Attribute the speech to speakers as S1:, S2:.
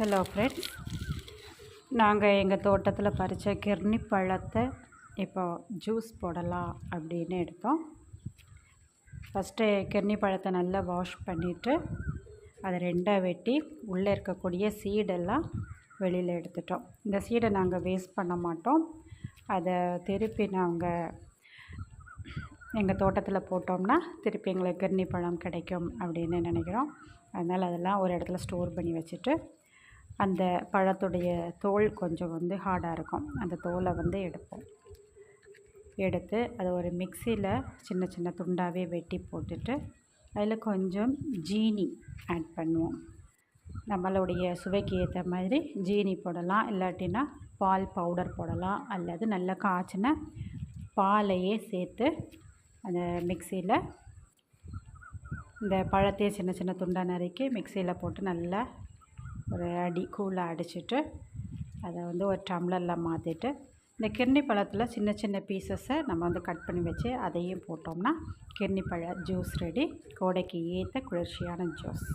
S1: Hello friends நாங்கள் எங்கள் தோட்டத்தில் பறித்த கிர்னி பழத்தை இப்போ ஜூஸ் போடலாம் அப்படின்னு எடுத்தோம். ஃபஸ்ட்டு கிர்னி பழத்தை நல்லா வாஷ் பண்ணிவிட்டு அதை ரெண்டாக வெட்டி உள்ளே இருக்கக்கூடிய சீடெல்லாம் வெளியில் எடுத்துட்டோம். இந்த சீடை நாங்கள் வேஸ்ட் பண்ண மாட்டோம். அதை திருப்பி நாங்கள் எங்கள் தோட்டத்தில் போட்டோம்னா திருப்பி எங்களுக்கு கிர்னி பழம் கிடைக்கும் அப்படின்னு நினைக்கிறோம். அதனால் அதெல்லாம் ஒரு இடத்துல ஸ்டோர் பண்ணி வச்சுட்டு அந்த பழத்துடைய தோல் கொஞ்சம் வந்து ஹார்டாக இருக்கும். அந்த தோலை வந்து எடுப்போம். எடுத்து அதை ஒரு மிக்சியில் சின்ன சின்ன துண்டாகவே வெட்டி போட்டுட்டு அதில் கொஞ்சம் ஜீனி ஆட் பண்ணுவோம். நம்மளுடைய சுவைக்கு ஏற்ற மாதிரி ஜீனி போடலாம். இல்லாட்டினா பால் பவுடர் போடலாம். அல்லது நல்லா காய்ச்சின பாலையே சேர்த்து அந்த மிக்சியில் இந்த பழத்தையே சின்ன சின்ன துண்டாக நறுக்கி மிக்சியில் போட்டு நல்லா ஒரு அடி கூழை அடிச்சுட்டு அதை வந்து ஒரு டம்ளரில் மாற்றிட்டு இந்த கிர்ணி பழத்தில் சின்ன சின்ன பீசஸை நம்ம வந்து கட் பண்ணி வச்சு அதையும் போட்டோம்னா கிர்ணி பழ ஜூஸ் ரெடி கோடைக்கு ஏற்ற குளிர்ச்சியான ஜூஸ்